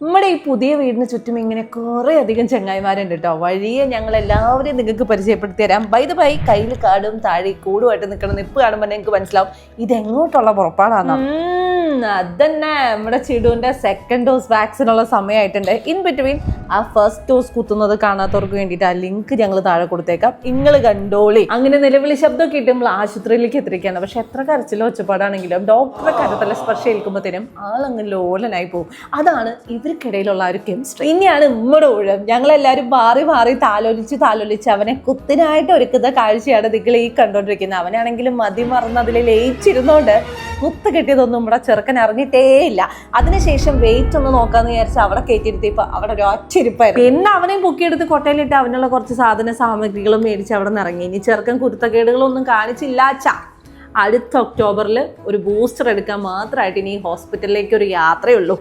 നമ്മുടെ ഈ പുതിയ വീടിന് ചുറ്റും ഇങ്ങനെ കുറേ അധികം ചങ്ങായിമാരുണ്ട് കേട്ടോ വഴിയെ ഞങ്ങൾ എല്ലാവരെയും നിങ്ങൾക്ക് പരിചയപ്പെടുത്തി തരാം. ബൈ ദ ബൈ കയ്യിൽ കാടും താഴെ കൂടുമായിട്ട് നിൽക്കണം നിപ്പ് കാണുമ്പോൾ നിങ്ങൾക്ക് മനസ്സിലാവും. ഇതെങ്ങോട്ടുള്ള പുറപ്പാടാണ് അതന്നെ നമ്മുടെ ചിടുവിന്റെ സെക്കൻഡ് ഡോസ് വാക്സിനുള്ള സമയമായിട്ടുണ്ട് ഇൻ ബിറ്റ്വീൻ ആ ഫസ്റ്റ് ഡോസ് കുത്തുന്നത് കാണാത്തവർക്ക് വേണ്ടിയിട്ട് ആ ലിങ്ക് ഞങ്ങൾ താഴെ കൊടുത്തേക്കാം. നിങ്ങൾ കണ്ടോളി. അങ്ങനെ നിലവിളി ശബ്ദമൊക്കെ ഇട്ട് നമ്മൾ ആശുപത്രിയിലേക്ക് എത്തിരിക്കുകയാണ് പക്ഷെ എത്ര കരച്ചിലോ ഒച്ചപ്പാടാണെങ്കിലും ഡോക്ടറെ കരത്തല സ്പർശം ഏൽക്കുമ്പോഴത്തേനും ആളങ്ങ് ലോലനായി പോകും. അതാണ് ഇവർക്കിടയിലുള്ള ആ ഒരു കെമിസ്ട്രി ഇനിയാണ് ഇമ്മടെ ഊഴം. ഞങ്ങളെല്ലാവരും മാറി മാറി താലോലിച്ച് താലോലിച്ച് അവനെ കുത്തിനായിട്ട് ഒരുക്കുന്ന കാഴ്ചയാണ് നിങ്ങൾ ഈ കണ്ടോണ്ടിരിക്കുന്നത്. അവനാണെങ്കിലും മതി മറന്ന് അതിൽ ലയിച്ചിരുന്നോണ്ട് കുത്ത് കിട്ടിയതൊന്നും ഇവിടെ ചെറുക്കൻ അറിഞ്ഞിട്ടേ ഇല്ല. അതിനുശേഷം വെയിറ്റ് ഒന്ന് നോക്കാന്ന് വിചാരിച്ച് അവിടെ കയറ്റിയിരുത്തിയപ്പോ അവിടെ ഒരു ഒറ്റയിരിപ്പായിരുന്നു. പിന്നെ അവനെയും പൊക്കിയെടുത്ത് കൊട്ടയിലിട്ട് അവനുള്ള കുറച്ച് സാധന സാമഗ്രികളും മേടിച്ച് അവിടെ നിന്ന് ഇറങ്ങി. ഇനി ചെറുക്കൻ കുരുത്തക്കേടുകളൊന്നും കാണിച്ചില്ല അടുത്ത ഒക്ടോബറിൽ ഒരു ബൂസ്റ്റർ എടുക്കാൻ മാത്രമായിട്ട് ഇനി ഹോസ്പിറ്റലിലേക്ക് ഒരു യാത്രയുള്ളൂ